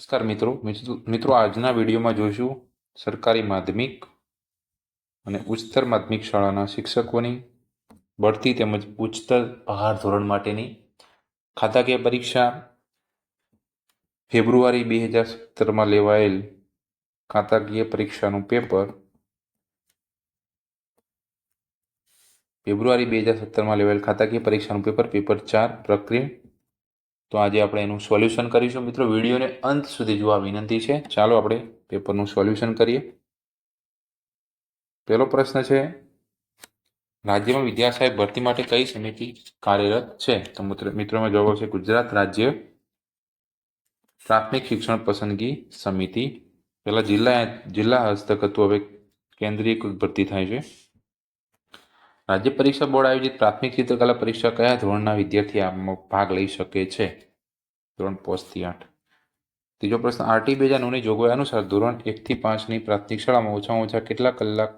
નમસ્કાર મિત્રો. મિત્રો- આજના વિડીયોમાં જોઈશું સરકારી માધ્યમિક અને ઉચ્ચતર માધ્યમિક શાળાના શિક્ષકોની બઢતી તેમજ ઉચ્ચતર પગાર ધોરણ માટેની ખાતાકીય પરીક્ષા ફેબ્રુઆરી બે હજાર સત્તરમાં લેવાયેલ ખાતાકીય પરીક્ષાનું પેપર ફેબ્રુઆરી બે હજાર સત્તરમાં લેવાયેલ ખાતાકીય પરીક્ષાનું પેપર પેપર ચાર પ્રક્રિયા તો આજે આપણે એનું સોલ્યુશન કરીશું. મિત્રો, વિડીયોને અંત સુધી જોવા વિનંતી છે. ચાલો આપણે પેપરનું સોલ્યુશન કરીએ. પહેલો પ્રશ્ન છે, રાજ્યમાં વિદ્યા સહાયક ભરતી માટે કઈ સમિતિ કાર્યરત છે? તો મિત્રો મિત્રોમાં જવાબ છે ગુજરાત રાજ્ય પ્રાથમિક શિક્ષણ પસંદગી સમિતિ. પહેલા જિલ્લા જિલ્લા હસ્તક હતું હવે કેન્દ્રીય ભરતી થાય છે. રાજ્ય પરીક્ષા બોર્ડ આયોજિત પ્રાથમિક ચિત્રકલા પરીક્ષા કયા ધોરણના વિદ્યાર્થી આમાં ભાગ લઈ શકે છે? ધોરણ પાંચથી આઠ. ત્રીજો પ્રશ્ન, આરટી બે હજાર નવની જોગવાઈ અનુસાર ધોરણ એકથી પાંચની પ્રાથમિક શાળામાં ઓછામાં ઓછા કેટલા કલાક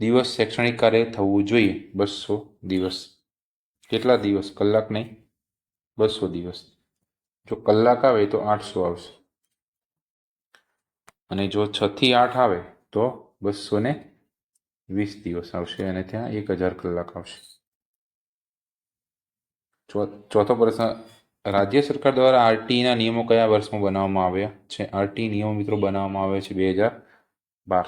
દિવસ શૈક્ષણિક કાર્ય થવું જોઈએ? બસો દિવસ. કેટલા દિવસ? કલાક નહીં, બસો દિવસ. જો કલાક આવે તો આઠસો આવશે. અને જો છથી આઠ આવે તો બસો ને વીસ દિવસ આવશે અને ત્યાં એક હજાર કલાક આવશે. ચોથો પ્રશ્ન, રાજ્ય સરકાર દ્વારા આરટીના નિયમો કયા વર્ષમાં બનાવવામાં આવ્યા છે? આરટી નિયમો મિત્રો બનાવવામાં આવે છે બે હજાર બાર.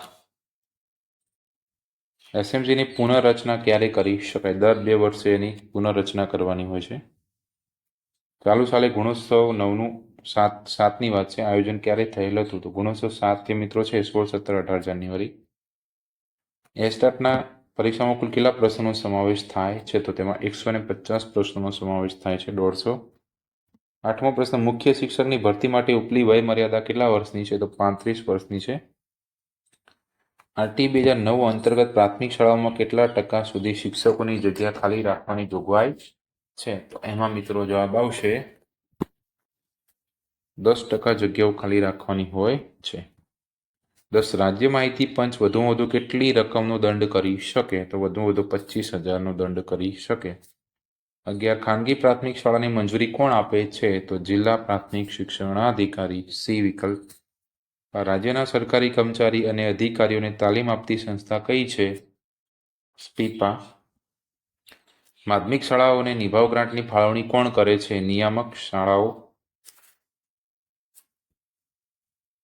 એસએમસીની પુનઃરચના ક્યારે કરી શકાય? દર બે વર્ષે એની પુનઃરચના કરવાની હોય છે. ચાલુ સાલે ગુણોત્સવ નવનું સાત, સાતની વાત છે. આયોજન ક્યારે થયેલ હતું? તો ગુણોત્સવ સાત મિત્રો છે, સોળ, સત્તર, અઢાર જાન્યુઆરી. એસ્ટાટના પરીક્ષામાં કુલ કેટલા પ્રશ્નોનો સમાવેશ થાય છે? તો તેમાં એકસો ને પચાસ પ્રશ્નોનો સમાવેશ થાય છે, દોઢસો. આઠમો પ્રશ્ન, મુખ્ય શિક્ષકની ભરતી માટે ઉપલી વય મર્યાદા કેટલા વર્ષની છે? તો પાંત્રીસ વર્ષની છે. આરટી બે હજાર નવ અંતર્ગત પ્રાથમિક શાળાઓમાં કેટલા ટકા સુધી શિક્ષકોની જગ્યા ખાલી રાખવાની જોગવાઈ છે? તો એમાં મિત્રો જવાબ આવશે, દસ ટકા જગ્યાઓ ખાલી રાખવાની હોય છે. દસ રાજ્ય માહિતી પંચ વધુમાં વધુ કેટલી રકમનો દંડ કરી શકે? તો વધુમાં વધુ પચીસ હજારનો દંડ કરી શકે. અગિયાર, ખાનગી પ્રાથમિક શાળાની મંજૂરી કોણ આપે છે? તો જિલ્લા પ્રાથમિક શિક્ષણાધિકારી સી વિકલ્પ રાજ્યના સરકારી કર્મચારી અને અધિકારીઓને તાલીમ આપતી સંસ્થા કઈ છે? સ્પીપા. માધ્યમિક શાળાઓને નિભાવ ગ્રાન્ટની ફાળવણી કોણ કરે છે? નિયામક શાળાઓ.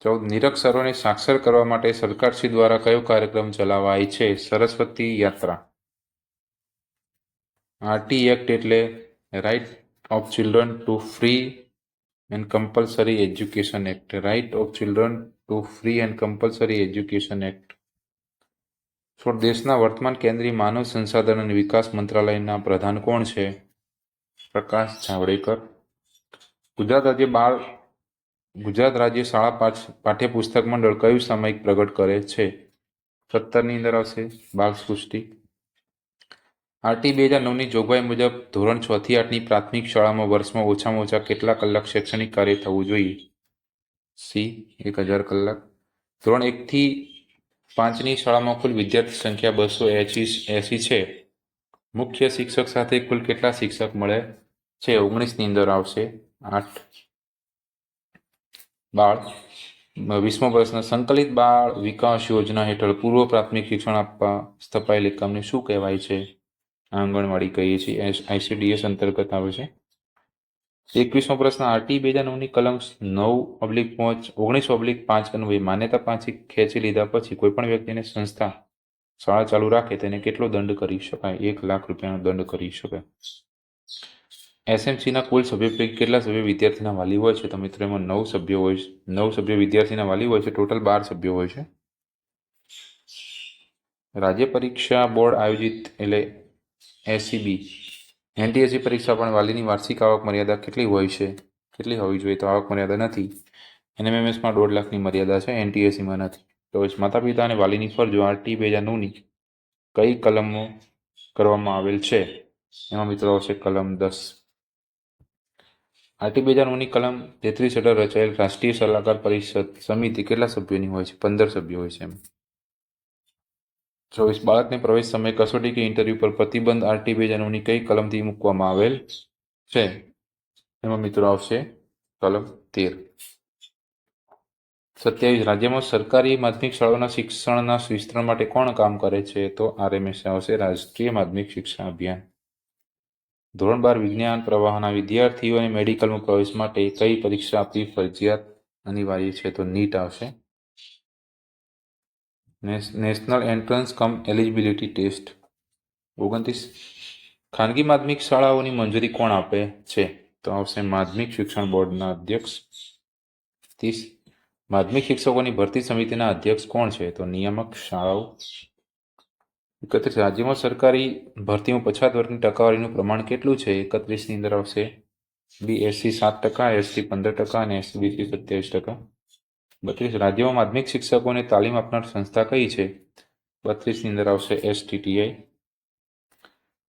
ચૌદ નિરક્ષરોને સાક્ષર કરવા માટે સરકારશ્રી દ્વારા કયો કાર્યક્રમ ચલાવાય છે? સરસ્વતી યાત્રા. આરટી એક્ટ એટલે right of children to free and compulsory education act right of children to free and compulsory education act છોડ દેશના વર્તમાન કેન્દ્રીય માનવ સંસાધન અને વિકાસ મંત્રાલયના પ્રધાન કોણ છે? પ્રકાશ જાવડેકર. ગુજરાત રાજ્ય બાળ ગુજરાત રાજ્ય શાળા પાઠ પાઠ્યપુસ્તક મંડળ કયું સામયિક પ્રગટ કરે છે? સત્તરની અંદર આવશે બાળ સૃષ્ટિ આરટી બે હજાર નવની જોગવાઈ મુજબ ધોરણ છ થી આઠની પ્રાથમિક શાળામાં વર્ષમાં ઓછામાં ઓછા કેટલા કલાક શૈક્ષણિક કાર્ય થવું જોઈએ? સી, એક હજાર કલાક. ધોરણ એકથી પાંચની શાળામાં કુલ વિદ્યાર્થી સંખ્યા બસો એસી છે. મુખ્ય શિક્ષક સાથે કુલ કેટલા શિક્ષક મળે છે? ઓગણીસની અંદર આવશે આઠ. બાળ વીસમો પ્રશ્ન, સંકલિત બાળ વિકાસ યોજના હેઠળ પૂર્વ પ્રાથમિક શિક્ષણ આપવા સ્થપાયેલ એકમને શું કહેવાય છે? આંગણવાડી કહીએ છીએ આઈસીડીએસ અંતર્ગત આવે છે. એકવીસમો પ્રશ્ન, આરટી બે હજાર નવની કલમ નવ ઓબ્લિક પાંચ, ઓગણીસ ઓબ્લિક પાંચ અન્વયે માન્યતા પાછી ખેંચી લીધા પછી કોઈપણ વ્યક્તિને સંસ્થા, શાળા ચાલુ રાખે તેને કેટલો દંડ કરી શકાય? એક લાખ રૂપિયાનો દંડ કરી શકાય. એસએમસીના કુલ સભ્ય પૈકી કેટલા સભ્ય વિદ્યાર્થીના વાલી હોય છે? તો મિત્રો, એમાં નવ સભ્યો હોય છે. નવ સભ્ય વિદ્યાર્થીના વાલી હોય છે. ટોટલ બાર સભ્યો હોય છે. રાજ્ય પરીક્ષા બોર્ડ આયોજિત એટલે એસસીબી. એનટીએસસી પરીક્ષા પણ વાલીની વાર્ષિક આવક મર્યાદા કેટલી હોય છે? કેટલી હોવી જોઈએ? તો આવક મર્યાદા નથી. એનએમએમએસમાં દોઢ લાખની મર્યાદા છે. એનટીએસસીમાં નથી. તો માતા પિતા અને વાલીની ફરજો આરટી બે હજાર નવની કઈ કલમો કરવામાં આવેલ છે? એમાં મિત્રો આવશે કલમ દસ. આરટી બે કલમ તેત્રીસ હેઠળ રચાયેલ રાષ્ટ્રીય સલાહકાર પરિષદ સમિતિ કેટલા સભ્યોની હોય છે? પંદર સભ્યો હોય છે એમ. ચોવીસ, બાળકને પ્રવેશ સમયે કસોટી કે ઇન્ટરવ્યૂ પર પ્રતિબંધ આરટી બે કઈ કલમથી મૂકવામાં આવેલ છે? એમાં મિત્રો આવશે કલમ તેર. સત્યાવીસ, રાજ્યમાં સરકારી માધ્યમિક શાળાઓના શિક્ષણના વિસ્તરણ માટે કોણ કામ કરે છે? તો આરએમએસ આવશે, રાષ્ટ્રીય માધ્યમિક શિક્ષણ અભિયાન. ધોરણ બાર વિજ્ઞાન પ્રવાહના વિદ્યાર્થીઓને મેડિકલમાં પ્રવેશ માટે કઈ પરીક્ષા આપવી ફરજિયાત અનિવાર્ય છે? તો નીટ આવશે. National entrance cum eligibility test. ઓગણત્રીસ. ખાનગી માધ્યમિક શાળાઓની મંજૂરી કોણ આપે છે? તો આવશે માધ્યમિક શિક્ષણ બોર્ડના અધ્યક્ષ. ત્રીસ. માધ્યમિક શિક્ષકોની ભરતી સમિતિના અધ્યક્ષ કોણ છે? તો નિયામક, શાળાઓ. એકત્રીસ રાજ્યમાં સરકારી ભરતીમાં પછાત વર્ગની ટકાવારીનું પ્રમાણ કેટલું છે? એકત્રીસની અંદર આવશે બી એસસી સાત ટકા એસસી પંદર ટકા અને એસસી બીસી સત્યાવીસ ટકા. બત્રીસ, રાજ્યોમાં માધ્યમિક શિક્ષકોને તાલીમ આપનાર સંસ્થા કઈ છે? બત્રીસની અંદર આવશે એસટીટીઆઈ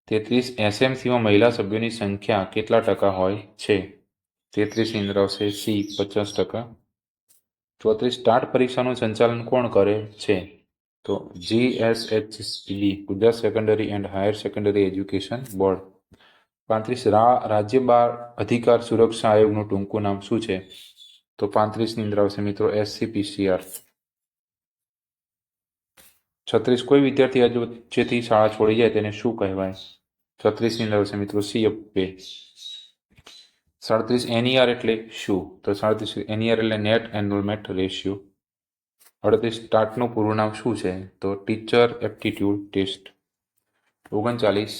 તેત્રીસ એસએમસીમાં મહિલા સભ્યોની સંખ્યા કેટલા ટકા હોય છે? તેત્રીસની અંદર આવશે સી પચાસ ટકા. ચોત્રીસ ટાટ પરીક્ષાનું સંચાલન કોણ કરે છે? તો GSHB Gujarat secondary and higher secondary education board પાંત્રીસ રાજ્ય બાળ અધિકાર સુરક્ષા આયોગનું ટૂંકું નામ શું છે? તો પાંત્રીસની અંદર આવશે મિત્રો એસસીપીસીઆર છત્રીસ, કોઈ વિદ્યાર્થી આજે વચ્ચેથી શાળા છોડી જાય તેને શું કહેવાય? છત્રીસની અંદર આવશે મિત્રો સી અપે સાડત્રીસ એનઈઆર એટલે શું? તો સાડત્રીસ એનઈઆર એટલે નેટ એનરોલમેન્ટ રેશિયો અડત્રીસ ટાટનું પૂરું નામ શું છે? તો ટીચર એપ્ટિટ્યૂડ ટેસ્ટ. ઓગણચાલીસ.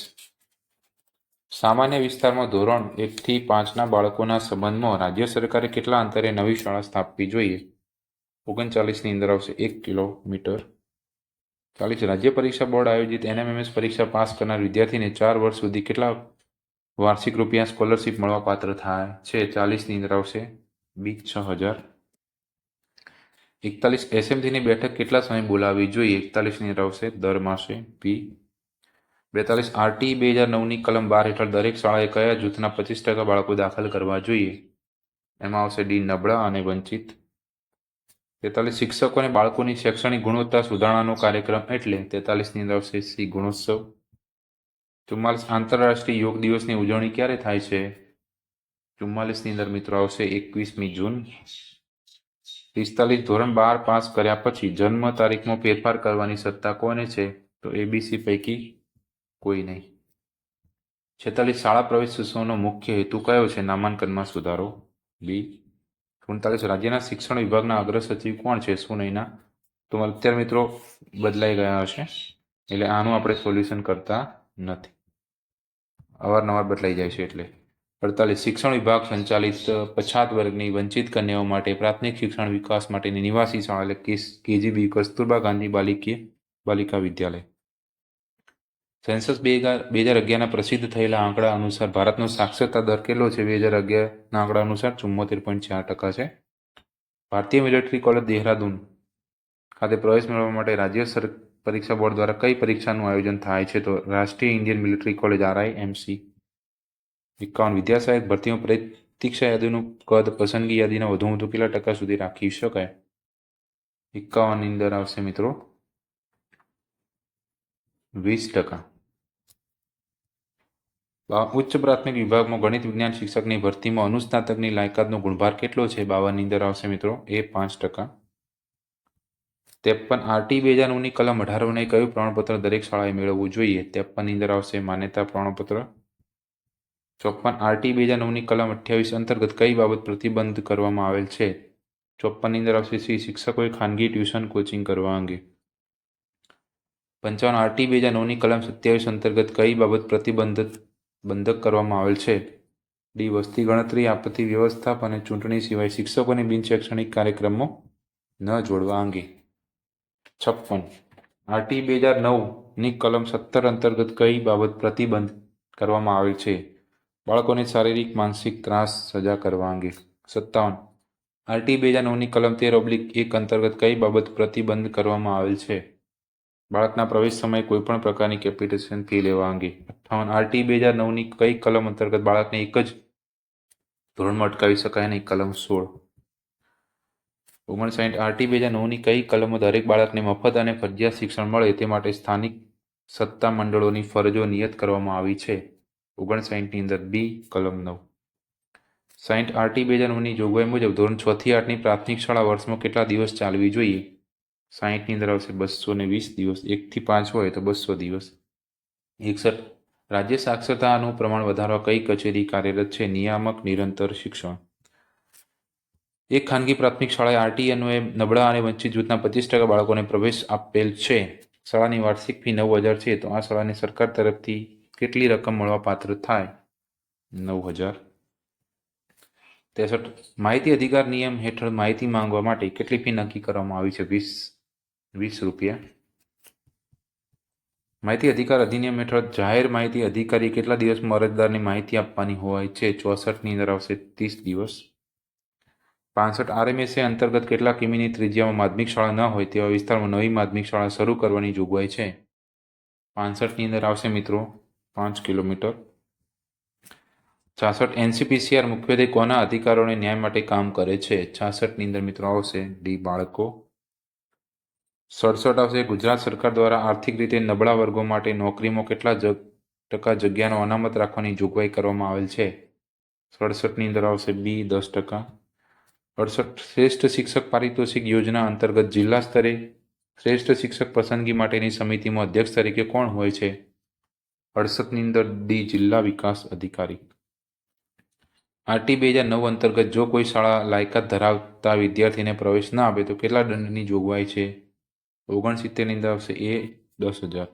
સામાન્ય વિસ્તારમાં ધોરણ એકથી પાંચના બાળકોના સંબંધમાં રાજ્ય સરકારે કેટલા અંતરે નવી શાળા સ્થાપવી જોઈએ? ઓગણચાલીસની અંદર આવશે એક કિલોમીટર. ચાલીસ. રાજ્ય પરીક્ષા બોર્ડ આયોજિત એનએમએમએસ પરીક્ષા પાસ કરનાર વિદ્યાર્થીને ચાર વર્ષ સુધી કેટલા વાર્ષિક રૂપિયા સ્કોલરશિપ મળવા પાત્ર થાય છે? ચાલીસની અંદર આવશે બી છ હજાર. એકતાલીસ એસએમસીની બેઠક કેટલા સમય બોલાવવી જોઈએ? એકતાલીસની રહેશે દર માસે. પી. બેતાલીસ આરટી બે હજાર નવની કલમ બાર હેઠળ દરેક શાળાએ કયા જૂથના પચીસ ટકા બાળકો દાખલ કરવા જોઈએ? એમાં આવશે ડી. નબળા અને વંચિત. તેતાલીસ શિક્ષકો અને બાળકોની શૈક્ષણિક ગુણવત્તા સુધારણાનો કાર્યક્રમ એટલે તેતાલીસની આવશે સી. ગુણોત્સવ. ચુમ્માલીસ આંતરરાષ્ટ્રીય યોગ દિવસની ઉજવણી ક્યારે થાય છે? ચુમ્માલીસની અંદર મિત્રો આવશે એકવીસમી જૂન. પિસ્તાલીસ ધોરણ બાર પાસ કર્યા પછી જન્મ તારીખમાં ફેરફાર કરવાની સત્તા કોને છે? તો એબીસી પૈકી કોઈ નહીં. છેતાલીસ શાળા પ્રવેશ ઉત્સવનો મુખ્ય હેતુ કયો છે? નામાંકનમાં સુધારો. બી સુડતાલીસ રાજ્યના શિક્ષણ વિભાગના અગ્ર સચિવ કોણ છે? શું નહીંના તો અત્યારે મિત્રો બદલાઈ ગયા હશે. એટલે આનું આપણે સોલ્યુશન કરતા નથી. અવારનવાર બદલાઈ જાય છે એટલે. અડતાલીસ શિક્ષણ વિભાગ સંચાલિત પછાત વર્ગની વંચિત કન્યાઓ માટે પ્રાથમિક શિક્ષણ વિકાસ માટેની નિવાસી શાળા એટલે કેજીબી કસ્તુરબા ગાંધી બાલિકી બાલિકા વિદ્યાલય. સેન્સસ બે હજાર બે હજાર અગિયારના પ્રસિદ્ધ થયેલા આંકડા અનુસાર ભારતનો સાક્ષરતા દર કેટલો છે? બે હજાર અગિયારના આંકડા અનુસાર ચુમ્મોતેર પોઈન્ટ ચાર ટકા છે. ભારતીય મિલિટરી કોલેજ દેહરાદૂન ખાતે પ્રવેશ મેળવવા માટે રાજ્ય સર, પરીક્ષા બોર્ડ દ્વારા કઈ પરીક્ષાનું આયોજન થાય છે? તો રાષ્ટ્રીય Indian military college RI MC એકાવન વિદ્યાસહાયક ભરતીમાં પ્રતીક્ષા યાદીનું કદ, પસંદગી યાદીના વધુ વધુ કેટલા ટકા સુધી રાખી શકાય? એકાવનની અંદર આવશે મિત્રો. વીસ ટકા. ઉચ્ચ પ્રાથમિક વિભાગમાં ગણિત વિજ્ઞાન શિક્ષકની ભરતીમાં અનુસ્નાતકની લાયકાતનો ગુણભાર કેટલો છે? બાવનની અંદર આવશે મિત્રો. એ પાંચ ટકા. ત્રેપન, આરટી બે હજાર નવની કલમ અઢારોને કયું પ્રમાણપત્ર દરેક શાળાએ મેળવવું જોઈએ? ત્રેપનની અંદર આવશે માન્યતા પ્રમાણપત્ર. ચોપન આરટી બે હજાર નવની કલમ અઠ્યાવીસ અંતર્ગત કઈ બાબત પ્રતિબંધ કરવામાં આવેલ છે? ચોપનની અંદર આવશે સી, શિક્ષકોએ ખાનગી ટ્યુશન કોચિંગ કરવા અંગે. પંચાવન આરટી બે હજાર નવની કલમ સત્યાવીસ અંતર્ગત કઈ બાબત પ્રતિબંધિત બંધક કરવામાં આવેલ છે? ડી, વસ્તી ગણતરી, આપત્તિ વ્યવસ્થાપ અને ચૂંટણી સિવાય શિક્ષકોને બિનશૈક્ષણિક કાર્યક્રમો ન જોડવા અંગે. છપ્પન. આરટી બે હજાર નવની કલમ સત્તર અંતર્ગત કઈ બાબત પ્રતિબંધ કરવામાં આવેલ છે? બાળકોને શારીરિક, માનસિક ત્રાસ સજા કરવા અંગે. સત્તાવન. આરટી બે હજાર નવની કલમ તેર ઓબ્લિક એક અંતર્ગત કઈ બાબત પ્રતિબંધ કરવામાં આવેલ છે? બાળકના પ્રવેશ સમયે કોઈપણ પ્રકારની કેપિટેશન ફી લેવા અંગે. અઠ્ઠાવન. આરટી બે હજાર નવની કઈ કલમ અંતર્ગત બાળકને એક જ ધોરણમાં અટકાવી શકાય નહીં કલમ સોળ? ઓગણસાઠ. આરટી બે હજાર નવની કઈ કલમો દરેક બાળકને મફત અને ફરજિયાત શિક્ષણ મળે તે માટે સ્થાનિક સત્તા મંડળોની ફરજો નિયત કરવામાં આવી છે? ઓગણસાઠની અંદર બી કલમ નવ સાઠ આરટી બે હજાર નવની જોગવાઈ મુજબ ધોરણ છ થી આઠની પ્રાથમિક શાળા વર્ષમાં કેટલા દિવસ ચાલવી જોઈએ? સાઠની અંદર આવશે બસો ને વીસ દિવસ. એકથી પાંચ હોય તો બસો દિવસ. એકસઠ. રાજ્ય સાક્ષરતાનું પ્રમાણ વધારવા કઈ કચેરી કાર્યરત છે? નિયામક, નિરંતર શિક્ષણ. એક ખાનગી પ્રાથમિક શાળાએ આરટી અન્વયે નબળા અને વંચિત જૂથના પચીસ ટકા બાળકોને પ્રવેશ આપેલ છે. શાળાની વાર્ષિક ફી નવ હજાર છે તો આ શાળાને સરકાર તરફથી કેટલી રકમ મળવા પાત્ર થાય? નવ હજાર. ત્રેસઠ માહિતી અધિકાર નિયમ હેઠળ માહિતી માંગવા માટે કેટલી ફી નક્કી કરવામાં આવી છે? વીસ વીસ રૂપિયા. માહિતી અધિકાર અધિનિયમ હેઠળ જાહેર માહિતી અધિકારી કેટલા દિવસમાં અરજદારની માહિતી આપવાની હોય છે? ચોસઠની અંદર આવશે ત્રીસ દિવસ. પાસઠ, આરએમએસએ અંતર્ગત કેટલા કિમીની ત્રિજ્યામાં માધ્યમિક શાળા ન હોય તેવા વિસ્તારમાં નવી માધ્યમિક શાળા શરૂ કરવાની જોગવાઈ છે? પાસઠની અંદર આવશે મિત્રો પાંચ કિલોમીટર. છાસઠ એનસીપીસીઆર મુખ્યત્વે કોના અધિકારોને ન્યાય માટે કામ કરે છે? છાસઠની અંદર મિત્રો આવશે ડી બાળકો. સડસઠ આવશે ગુજરાત સરકાર દ્વારા આર્થિક રીતે નબળા વર્ગો માટે નોકરીમાં કેટલા ટકા જગ્યાનો અનામત રાખવાની જોગવાઈ કરવામાં આવેલ છે? સડસઠની અંદર આવશે બી દસ ટકા. અડસઠ શ્રેષ્ઠ શિક્ષક પારિતોષિક યોજના અંતર્ગત જિલ્લા સ્તરે શ્રેષ્ઠ શિક્ષક પસંદગી માટેની સમિતિમાં અધ્યક્ષ તરીકે કોણ હોય છે? અડસઠની અંદર ડી જિલ્લા વિકાસ અધિકારી. આરટી બે હજાર નવ અંતર્ગત જો કોઈ શાળા લાયકાત ધરાવતા વિદ્યાર્થીને પ્રવેશ ના આપે તો કેટલા દંડની જોગવાઈ છે? ઓગણસિત્તેરની અંદર આવશે એ દસ હજાર.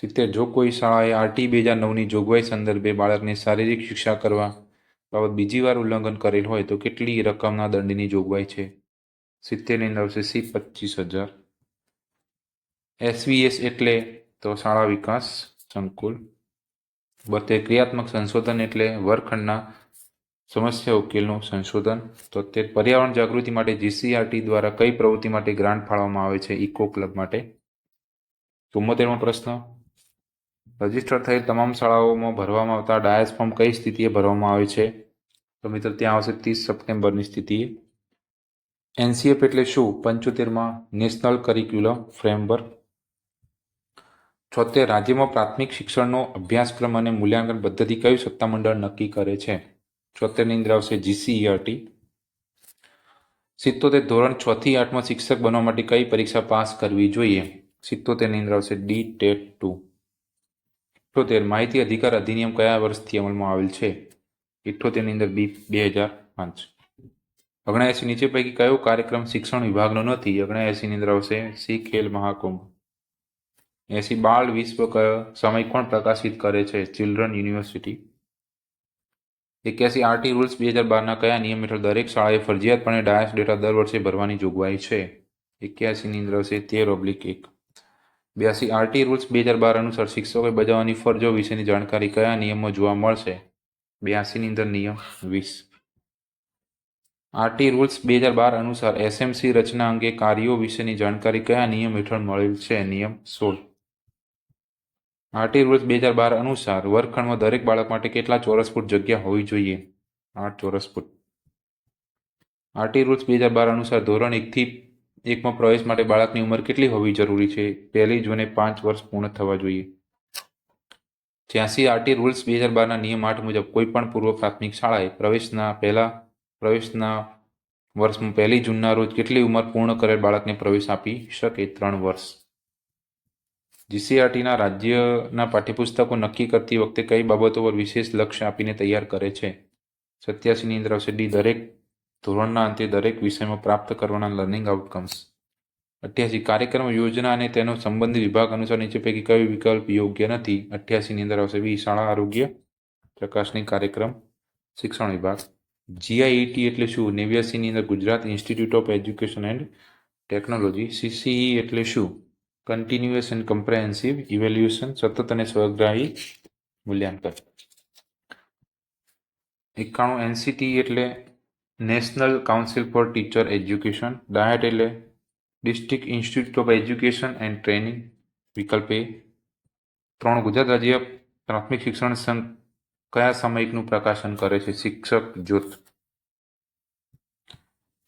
સિત્તેર, જો કોઈ શાળાએ આરટી બે હજાર નવની જોગવાઈ સંદર્ભે બાળકને શારીરિક શિક્ષા કરવા બાબત બીજી વાર ઉલ્લંઘન કરેલ હોય તો કેટલી રકમના દંડની જોગવાઈ છે? સિત્તેરની અંદર આવશે સી પચીસ હજાર. એસવીએસ એટલે તો શાળા વિકાસ સંકુલ. બોતેર ક્રિયાત્મક સંશોધન એટલે વર્ગખંડના સમસ્યા ઉકેલનું સંશોધન. તોતેર, પર્યાવરણ જાગૃતિ માટે જીસીઆરટી દ્વારા કઈ પ્રવૃત્તિ માટે ગ્રાન્ટ ફાળવવામાં આવે છે? ઇકો ક્લબ માટે. ચુમ્મોતેરમો પ્રશ્ન. રજિસ્ટર થયેલ તમામ શાળાઓમાં ભરવામાં આવતા ડાયસ ફોર્મ કઈ સ્થિતિએ ભરવામાં આવે છે? તો મિત્રો, ત્યાં આવશે ત્રીસ સપ્ટેમ્બરની સ્થિતિએ એનસીએફ એટલે શું? પંચોતેરમાં નેશનલ કરિક્યુલમ ફ્રેમવર્ક છોતેર રાજ્યમાં પ્રાથમિક શિક્ષણનો અભ્યાસક્રમ અને મૂલ્યાંકન પદ્ધતિ કયું સત્તામંડળ નક્કી કરે છે? છોતેરની અંદર આવશે જીસીઈઆરટી સિત્તોતેર ધોરણ છ આઠમાં શિક્ષક બનવા માટે કઈ પરીક્ષા પાસ કરવી જોઈએ? સિત્તોતેરની અંદર આવશે ડી ટેટ ટુ ઇઠ્ઠોતેર માહિતી અધિકાર અધિનિયમ કયા વર્ષથી અમલમાં આવેલ છે? ઇઠ્ઠોતેરની અંદર બી બે હજાર પાંચ. ઓગણએંસી નીચે પૈકી કયો કાર્યક્રમ શિક્ષણ વિભાગનો નથી? ઓગણએંસીની અંદર આવશે સી ખેલ મહાકુંભ. એસી બાળ વિશ્વ સમય કોણ પ્રકાશિત કરે છે? ચિલ્ડ્રન યુનિવર્સિટી એક્યાસી આરટી રૂલ્સ બે હજાર બારના કયા નિયમ હેઠળ દરેક શાળાએ ફરજિયાતપણે ડાયસ ડેટા દર વર્ષે ભરવાની જોગવાઈ છે? એક્યાસીની અંદર હશે તેર ઓબ્લિક એક. બ્યાસી આરટી રૂલ્સ બે હજાર બાર અનુસાર શિક્ષકોએ બજાવવાની ફરજો વિશેની જાણકારી કયા નિયમમાં જોવા મળશે? બ્યાસીની અંદર નિયમ વીસ. આરટી રૂલ્સ બે હજાર બાર અનુસાર એસએમસી રચના અંગે કાર્યો વિશેની જાણકારી કયા નિયમ હેઠળ મળેલ છે? નિયમ સોળ. આરટી રૂલ્સ બે હજાર બાર અનુસાર વર્ગખંડમાં દરેક બાળક માટે કેટલા ચોરસ ફૂટ જગ્યા હોવી જોઈએ? આઠ ચોરસ ફૂટ. આરટી રૂલ્સ બે હજાર બાર અનુસાર ધોરણ એકથી એકમાં પ્રવેશ માટે બાળકની ઉંમર કેટલી હોવી જરૂરી છે? પહેલી જૂને પાંચ વર્ષ પૂર્ણ થવા જોઈએ. છ્યાસી આરટી રૂલ્સ બે હજાર બારના નિયમ આઠ મુજબ કોઈપણ પૂર્વ પ્રાથમિક શાળાએ પ્રવેશના પહેલા પ્રવેશના વર્ષમાં પહેલી જૂનના રોજ કેટલી ઉંમર પૂર્ણ કરેલ બાળકને પ્રવેશ આપી શકે? ત્રણ વર્ષ. જીસીઆરટીના રાજ્યના પાઠ્યપુસ્તકો નક્કી કરતી વખતે કઈ બાબતો પર વિશેષ લક્ષ્ય આપીને તૈયાર કરે છે? સત્યાસીની અંદર આવશે ડી, દરેક ધોરણના અંતે દરેક વિષયમાં પ્રાપ્ત કરવાના લર્નિંગ આઉટકમ્સ અઠ્યાસી, કાર્યક્રમ, યોજના અને તેનો સંબંધિત વિભાગ અનુસાર નીચે પૈકી કયો વિકલ્પ યોગ્ય નથી? અઠ્યાસીની અંદર આવશે બી, શાળા આરોગ્ય, પ્રકાશની કાર્યક્રમ, શિક્ષણ વિભાગ. જીઆઈઈટી એટલે શું? નેવ્યાસીની અંદર Gujarat institute of education and technology, CCE એટલે શું? કન્ટિન્યુઅસ એન્ડ કમ્પ્રેહેન્સિવ ઇવેલ્યુએશન સતત અને સ્વગ્રાહી મૂલ્યાંકન. એકાણું એનસીટી એટલે national council for teacher education DIET એટલે district institute of education and training વિકલ્પ એ. ત્રણ ગુજરાત રાજ્ય પ્રાથમિક શિક્ષણ સંઘ કયા સામયિકનું પ્રકાશન કરે છે? શિક્ષક, જૂથ.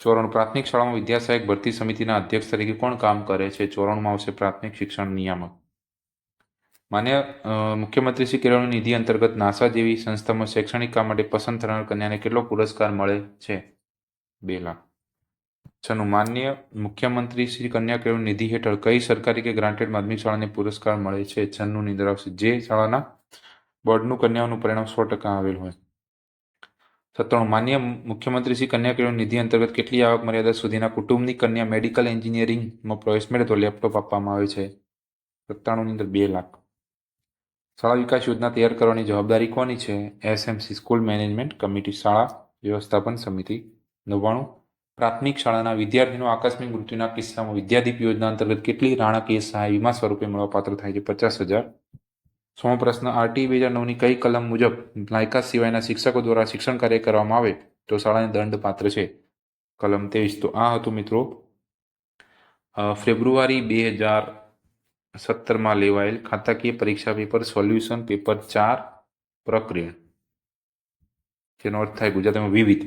ચોરાણું પ્રાથમિક શાળામાં વિદ્યા સહાયક ભરતી સમિતિના અધ્યક્ષ તરીકે કોણ કામ કરે છે? ચોરાણુંમાં આવશે પ્રાથમિક શિક્ષણ નિયામક. માન્ય મુખ્યમંત્રી શ્રી કેળવણી નિધિ અંતર્ગત નાસા જેવી સંસ્થામાં શૈક્ષણિક કામ માટે પસંદ થનાર કન્યાને કેટલો પુરસ્કાર મળે છે? બે લાખ. છનું માન્ય મુખ્યમંત્રી શ્રી કન્યા કેળવણી નિધિ હેઠળ કઈ સરકારી કે ગ્રાન્ટેડ માધ્યમિક શાળાને પુરસ્કાર મળે છે? છન્નું નિંદર આવશે જે શાળાના બોર્ડનું કન્યાઓનું પરિણામ સો ટકા આવેલ હોય. સત્તાણું. માન્ય મુખ્યમંત્રી શ્રી કન્યા કેળવણી નિધિ અંતર્ગત કેટલી આવક મર્યાદા સુધીના કુટુંબની કન્યા મેડિકલ એન્જિનિયરિંગમાં પ્રવેશ મેળવે તો લેપટોપ આપવામાં આવે છે. સત્તાણુંની અંદર બે લાખ. શાળા વિકાસ યોજના તૈયાર કરવાની જવાબદારી કોની છે? એસએમસી સ્કૂલ મેનેજમેન્ટ કમિટી શાળા વ્યવસ્થાપન સમિતિ નવ્વાણું. પ્રાથમિક શાળાના વિદ્યાર્થીનો આકસ્મિક મૃત્યુના કિસ્સામાં વિદ્યાદીપ યોજના અંતર્ગત કેટલી નાણાકીય સહાય વીમા સ્વરૂપે મળવાપાત્ર થાય છે? પચાસ હજાર. સો પ્રશ્ન, આરટી બે હજાર નવની કઈ કલમ મુજબ લાયકાત સિવાયના શિક્ષકો દ્વારા શિક્ષણ કાર્ય કરવામાં આવે તો શાળાને દંડ પાત્ર છે? કલમ ત્રેવીસ તો આ હતું મિત્રો ફેબ્રુઆરી બે હજાર સત્તરમાં લેવાયેલ ખાતાકીય પરીક્ષા પેપર સોલ્યુશન પેપર ચાર પ્રક્રિયા. જેનો અર્થ થાય ગુજરાતીમાં વિવિધ.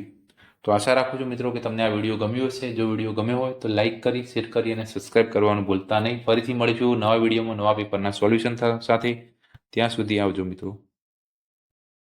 તો આશા રાખું છું મિત્રો કે તમને આ વીડિયો ગમ્યો હશે. જો વીડિયો ગમ્યો હોય તો લાઇક કરી, શેર કરી અને સબસ્ક્રાઇબ કરવાનું ભૂલતા નહીં. ફરીથી મળીશું નવા વિડીયોમાં નવા પેપરના સોલ્યુશન સાથે. ત્યાં સુધી આવજો મિત્રો.